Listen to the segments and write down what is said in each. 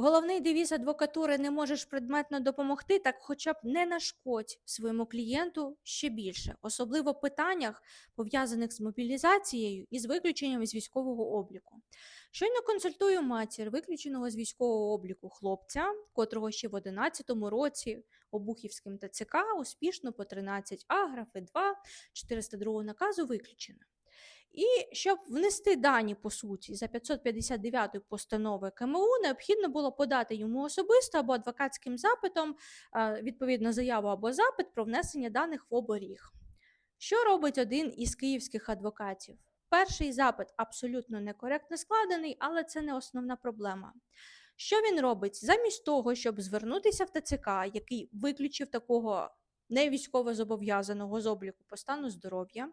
Головний девіз адвокатури не можеш предметно допомогти, так хоча б не нашкодь своєму клієнту ще більше, особливо в питаннях, пов'язаних з мобілізацією і з виключенням з військового обліку. Щойно консультую матір виключеного з військового обліку хлопця, котрого ще в 11 році Обухівським ТЦК успішно по 13 А, графи 2, 402 наказу виключено. І щоб внести дані по суті за 559 постанови КМУ, необхідно було подати йому особисто або адвокатським запитом відповідно заяву або запит про внесення даних в оберіг. Що робить один із київських адвокатів? Перший запит абсолютно некоректно складений, але це не основна проблема. Що він робить? Замість того, щоб звернутися в ТЦК, який виключив такого невійськовозобов'язаного з обліку по стану здоров'я,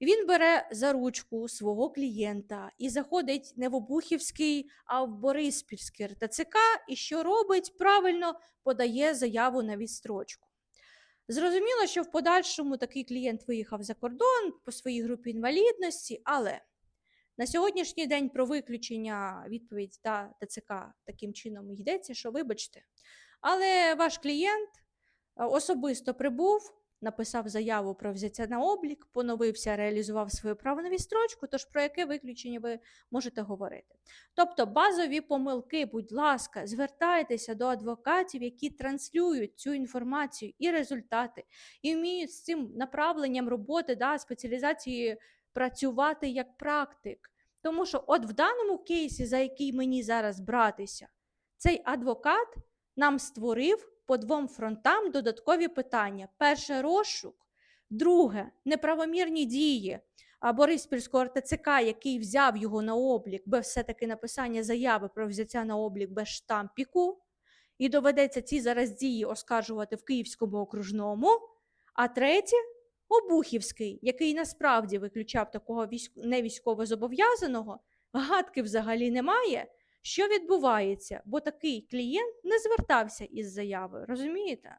він бере за ручку свого клієнта і заходить не в Обухівський, а в Бориспільський РТЦК, і що робить? Правильно подає заяву на відстрочку. Зрозуміло, що в подальшому такий клієнт виїхав за кордон по своїй групі інвалідності, але на сьогоднішній день про виключення відповідь та ТЦК таким чином йдеться, що вибачте. Але ваш клієнт особисто прибув, написав заяву про взяття на облік, поновився, реалізував своє право на відстрочку, тож про яке виключення ви можете говорити. Тобто базові помилки, будь ласка, звертайтеся до адвокатів, які транслюють цю інформацію і результати, і вміють з цим направленням роботи, да, спеціалізації працювати як практик. Тому що, от в даному кейсі, за який мені зараз братися, цей адвокат нам створив по двом фронтам додаткові питання: перше розшук, друге неправомірні дії. Бориспільського РТЦК, який взяв його на облік, без все-таки написання заяви про взяття на облік без штампіку, і доведеться ці зараз дії оскаржувати в Київському окружному. А третє Обухівський, який насправді виключав такого військ... невійськовозобов'язаного, гадки взагалі немає. Що відбувається? Бо такий клієнт не звертався із заявою, розумієте?